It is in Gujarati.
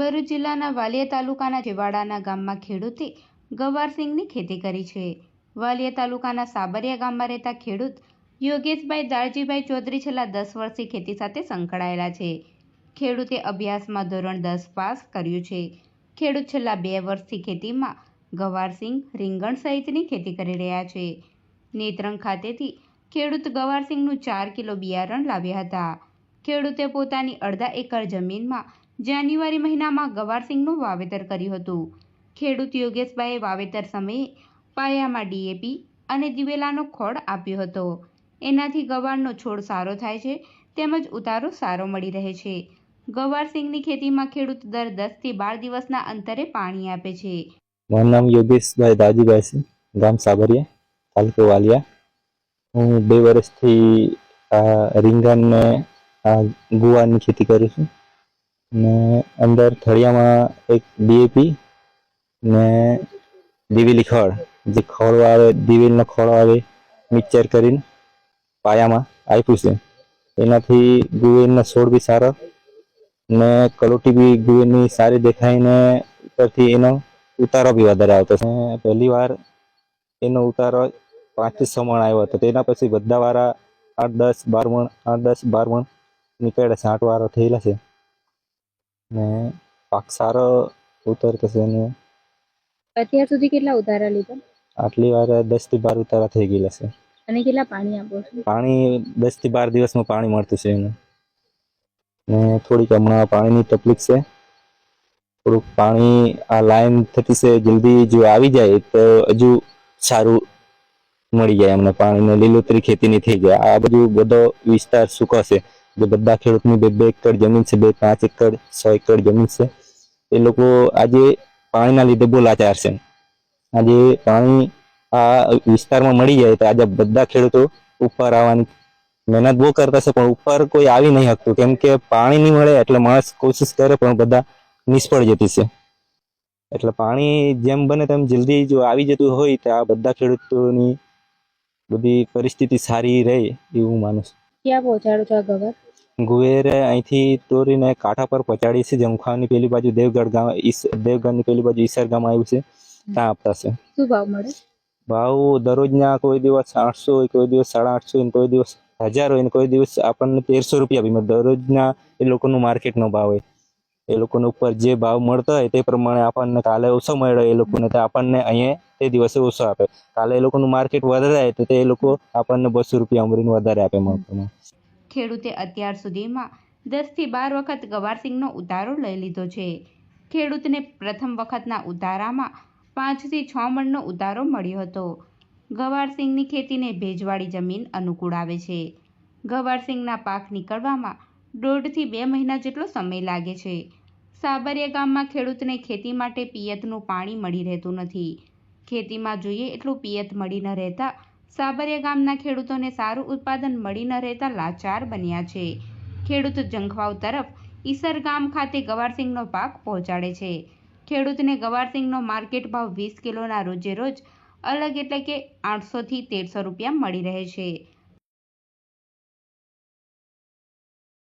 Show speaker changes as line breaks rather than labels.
ભરૂચ જિલ્લાના વાલિયા તાલુકાના જેવાડાના ગામમાં ખેડૂતે ગવારસિંગની ખેતી કરી છે. વાલિયા તાલુકાના સાબરિયા ગામમાં રહેતા ખેડૂત યોગેશભાઈ દાળજીભાઈ ચૌધરી છેલ્લા દસ વર્ષથી ખેતી સાથે સંકળાયેલા છે. ખેડૂતે અભ્યાસમાં ધોરણ દસ પાસ કર્યું છે. ખેડૂત છેલ્લા બે વર્ષથી ખેતીમાં ગવારસિંગ રીંગણ સહિતની ખેતી કરી રહ્યા છે. નેત્રંગ ખાતેથી ખેડૂત ગવારસિંગનું ચાર કિલો બિયારણ લાવ્યા હતા. ખેડૂતે પોતાની અડધા એકર જમીનમાં જાન્યુઆરી મહિનામાં ગવારસિંગનું વાવેતર કર્યું હતું. ખેડૂત યોગેશભાઈએ વાવેતર સમયે પાયામાં ડીએપી અને દિવેલાનો ખોળ આપ્યો હતો. એનાથી ગવારનો છોડ સારો થાય છે, તેમજ ઉતારો સારો મળી રહે છે. ગવારસિંગની ખેતીમાં ખેડૂત દર દસથી બાર દિવસના અંતરે પાણી આપે છે.
મારું નામ યોગેશભાઈ દાજીભાઈ છે, ગામ સાબરિયા, તાલુકો વાલિયા. હું બે વર્ષથી રીંગણ ને ગુવારની ખેતી કરું છું. ને અંદર થળિયામાં એક ડીએપી ને દિવેલી ખળ. જે ખોળો આવે દિવેલનો ખોળો આવે મિક્સર કરીને પાયામાં આપ્યું છે. એનાથી ગુવેરનો છોડ બી સારો ને કલોટી બી ગુવેરની સારી દેખાઈને ઉપરથી એનો ઉતારો બી વધારે આવતો છે. પહેલી વાર એનો ઉતારો પાંચથી છ મણ આવ્યો હતો. તેના પછી બધા વારા આઠ દસ બાર મણ, આઠ દસ બાર મણ નીકળ્યા છે. આઠ વારો થયેલા છે. ને પાક સારો ઉતરતો છે ને
અત્યાર સુધી કેટલા ઉતારા લીધા?
આટલી વાર દસથી બાર ઉતારા થઈ ગયેલા છે.
અને કેટલા પાણી આપો છો?
પાણી દસથી બાર દિવસમાં પાણી મળતું છે એને. ને થોડીક હમણાં પાણીની તકલીફ છે. થોડુંક પાણી આ લાઈન થતી છે જલ્દી જો આવી જાય તો હજુ સારું મળી જાય. અમને પાણી ને લીલોતરી ખેતીની થઈ જાય. આ બધું બધો વિસ્તાર સૂકો છે જે બધા ખેડૂતની બે બે એકર જમીન છે, બે પાંચ એકર, છ એકર જમીન છે, એ લોકો આજે પાણીના લીધે બોલાચાર છે. આજે પાણી આ વિસ્તારમાં મળી જાય તો આજે બધા ખેડૂતો ઉપર આવવાની મહેનત બહુ કરતા છે, પણ ઉપર કોઈ આવી નહીં શકતું. કેમ કે પાણી નહીં મળે એટલે માણસ કોશિશ કરે, પણ બધા નિષ્ફળ જતી છે. એટલે પાણી જેમ બને તેમ જલ્દી જો આવી જતું હોય તો આ બધા ખેડૂતોની બધી પરિસ્થિતિ સારી રહે એવું માનું છું.
ક્યાં પહોંચાડો છો આ ગવર
ગુવેરે અહીંથી તોડીને કાંઠા પર પહોંચાડી છે. જમખાની પેલી બાજુ દેવગઢ ગામ દેવગઢની પેલી બાજુ ઈસર ગામ આવ્યું છે. ત્યાં આપતા છે.
શું ભાવ મળે?
ભાવ દરરોજના કોઈ દિવસ આઠસો હોય કોઈ દિવસ સાડા આઠસો હોય કોઈ દિવસ હજાર હોય કોઈ દિવસ આપણને તેરસો રૂપિયા બી મળે દરરોજના એ લોકોનું માર્કેટનો ભાવ હોય. એ લોકોને ઉપર જે ભાવ મળતો હોય તે પ્રમાણે આપણને કાલે ઓછો મળ્યો એ લોકોને. તો આપણને અહીંયા તે દિવસે ઓછો આપે. કાલે એ લોકોનું માર્કેટ વધારે તો તે લોકો આપણને બસો રૂપિયા અમરીને વધારે આપે મળતું
ખેડૂતે અત્યાર સુધીમાં દસથી બાર વખત ગવારસિંગનો ઉતારો લઈ લીધો છે. ખેડૂતને પ્રથમ વખતના ઉતારામાં પાંચથી છ મણનો ઉતારો મળ્યો હતો. ગવારસિંગની ખેતીને ભેજવાળી જમીન અનુકૂળ આવે છે. ગવારસિંગના પાક નીકળવામાં દોઢથી બે મહિના જેટલો સમય લાગે છે. સાબરિયા ગામમાં ખેડૂતને ખેતી માટે પિયતનું પાણી મળી રહેતું નથી. ખેતીમાં જોઈએ એટલું પિયત મળી ન રહેતા. સાબરિયા ગામના ખેડૂતોને સારું ઉત્પાદન મળી ન રહેતા લાચાર બન્યા છે. ખેડૂત જંખવાવ તરફ ઈસર ગામ ખાતે ગવારસિંગનો પાક પહોંચાડે છે. ખેડૂતને ગવારસિંગનો માર્કેટ ભાવ વીસ કિલોના રોજે રોજ અલગ એટલે કે આઠસોથી તેરસો રૂપિયા મળી રહે છે.